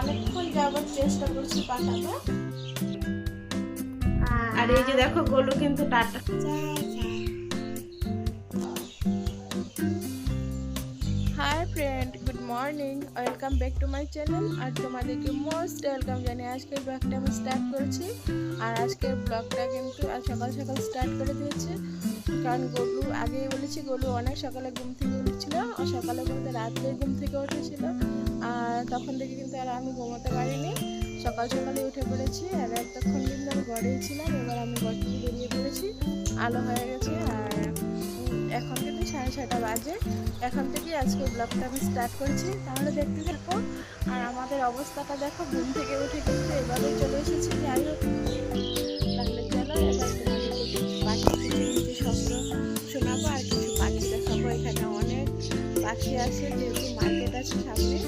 অনেকক্ষণ যাবার চেষ্টা করছি পাঠাতে। আর এই যে দেখো গোলু কিন্তু tata. Hi friend good morning. Welcome back to my channel. আর তোমাদেরকে মোস্ট ওয়েলকাম জানিয়ে আজকের ব্লগটা আমি স্টার্ট করছি। আর আজকের ব্লগটা কিন্তু আজ সকাল সকাল স্টার্ট করে দিয়েছি। কারণ গরু আগেই বলেছি গরু অনেক সকালে ঘুম থেকে উঠেছিল। আর সকালে বলতে রাত্রে ঘুম থেকে উঠেছিল। তখন থেকে কিন্তু আর আমি ঘুমোতে পারিনি। সকাল সকালে উঠে পড়েছি আর এতক্ষণ কিন্তু আমি ঘরেই ছিলাম, এবার আমি ঘর থেকে বেরিয়ে পড়েছি। আলো হয়ে গেছে আর এখন কিন্তু সাড়ে ছটা বাজে। এখন থেকেই আজকে ব্লগটা আমি স্টার্ট করছি, তাহলে দেখতে থাকো। আর আমাদের অবস্থাটা দেখো, ঘুম থেকে উঠে কিন্তু এভাবে চলে এসেছি। যাই হোক, তাহলে চলো, এবার পাখি কিছু শব্দ শোনাবো আর কিছু পাখি দেখাবো। এখানে অনেক পাখি আছে, যেহেতু মার্কেট আছে সামনে।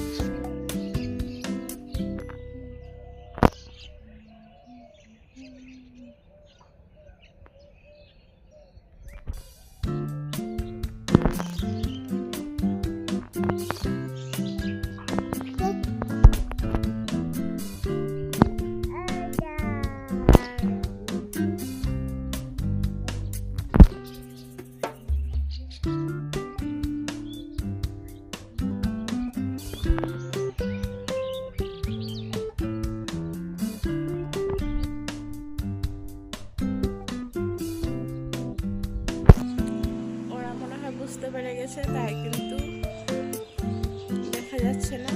গেছে তাই কিন্তু দেখা যাচ্ছে না।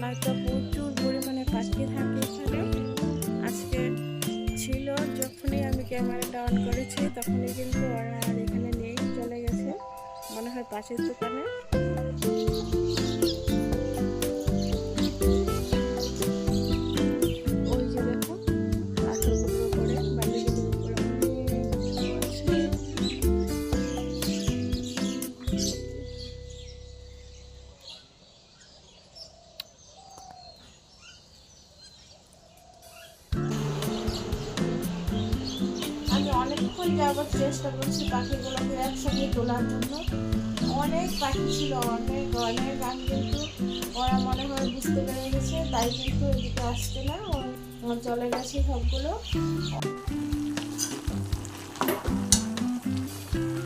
নয়তো প্রচুর পরিমাণে পাখি থাকে এখানে। আজকে ছিল, যখনই আমি ক্যামেরাটা অন করেছি, তখনই কিন্তু ওরা আর এখানে নেই, চলে গেছে। মনে হয় পাশের দোকানে। অনেকক্ষণ যাবার চেষ্টা করছি পাখিগুলোকে একসঙ্গে তোলার জন্য। অনেক পাখি ছিল, অনেক অনেক আমি কিন্তু ওরা মনে হয় বুঝতে পেরে গেছে, তাই কিন্তু এদিকে আসছে না চলে গেছে সবগুলো।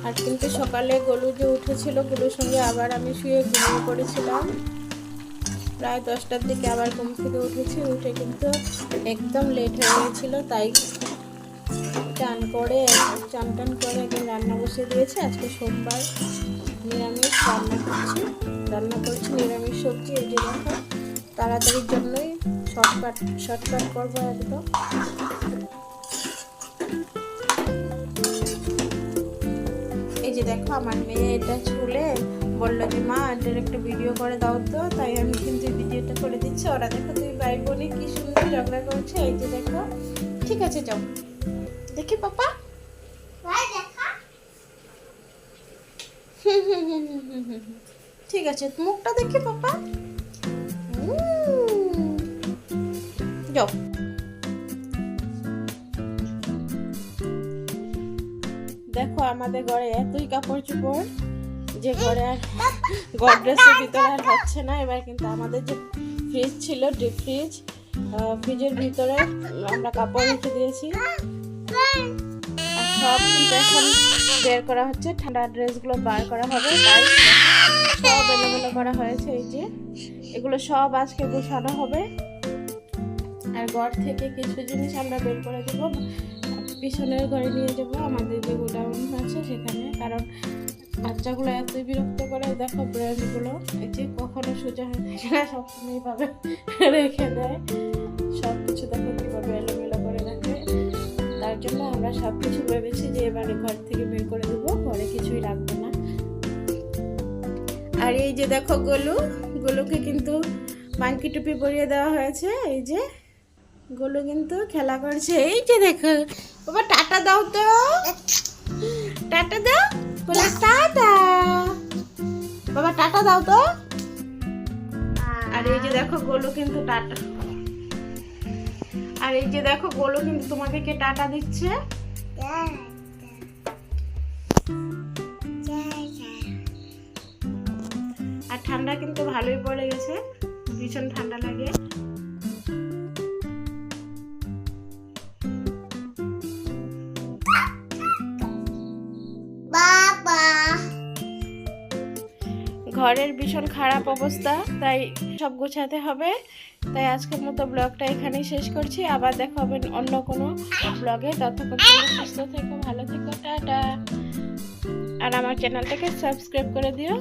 আর কিন্তু সকালে গলু যে উঠেছিল, গলুর সঙ্গে আবার আমি শুয়ে ঘুমিয়ে পড়েছিলাম। প্রায় দশটার দিকে আবার ঘুম থেকে উঠেছি, উঠে কিন্তু একদম লেট হয়ে গেছিল, তাই চান করে, চান টান করে একদম রান্না বসিয়ে দিয়েছে। আজকে সোমবার নিরামিষ রান্না করছি। রান্না করছি নিরামিষ সবজি, এই যে দেখো, তাড়াতাড়ির জন্যই শর্টকাট শর্টকাট করব একদম। এই যে দেখো, আমার মেয়ে এটা ছুলে বলল যে, মা এটার একটা ভিডিও করে দাও তো। তাই আমি কিন্তু ভিডিওটা করে দিচ্ছি। ওরা দেখো তুই ভাই বোনে কি সুন্দর ঝগড়া করছে। এই যে দেখো, ঠিক আছে, যাও। দেখি পাপা। ঠিক আছে মুখটা দেখি পাপা। যাও দেখো আমাদের ঘরে এতই কাপড় চোপড় যে ঘরে আর গডরেজের ভিতরে আর হচ্ছে না এবার কিন্তু আমাদের যে ফ্রিজ ছিল ডিপ ফ্রিজ ফ্রিজের ভিতরে আমরা কাপড় রেখে দিয়েছি সব কিন্তু এখন বের করা হচ্ছে। ঠান্ডা ড্রেসগুলো বার করা হবে। তাই সব এলোমেলো করা হয়েছে এই যে। এগুলো সব আজকে গোছানো হবে। আর ঘর থেকে কিছু জিনিস আমরা বের করে দেব। পিছনের ঘরে নিয়ে যাব। আমাদের যে গোডাউন আছে সেখানে। কারণ বাচ্চাগুলো এতই বিরক্ত করে। দেখো ব্র্যান্ডগুলো এই যে কখনো সোজা হয়ে থাকে সবসময় ভাবে রেখে দেয়। সব কিছু দেখো। তার জন্য আমরা সব কিছু ভেবেছি যে এবারে ঘর থেকে বের করে দেবো ঘরে কিছুই রাখব না। আর এই যে দেখো গোলু, গোলুকে কিন্তু বাঙ্কি টুপি পরিয়ে দেওয়া হয়েছে। এই যে গোলু কিন্তু খেলা করছে। এই যে দেখো, বাবা টাটা দাও তো। টাটা দাও, বলে টাটা। বাবা টাটা দাও তো। আর এই যে দেখো গোলু কিন্তু টাটা আর এই যে দেখো গোলু কিন্তু তোমাকে কে টাটা দিচ্ছে? আর ঠান্ডা কিন্তু ভালোই পড়ে গেছে, ভীষণ ঠান্ডা লাগে। ঘরের ভীষণ খারাপ অবস্থা, তাই সব গোছাতে হবে। তাই আজকের মতো ব্লগটা এখানেই শেষ করছি। আবার দেখা হবে অন্য কোনো ব্লগে। ততক্ষণ সুস্থ থেকো, ভালো থেকো, টাটা। আর আমার চ্যানেলটাকে সাবস্ক্রাইব করে দিও।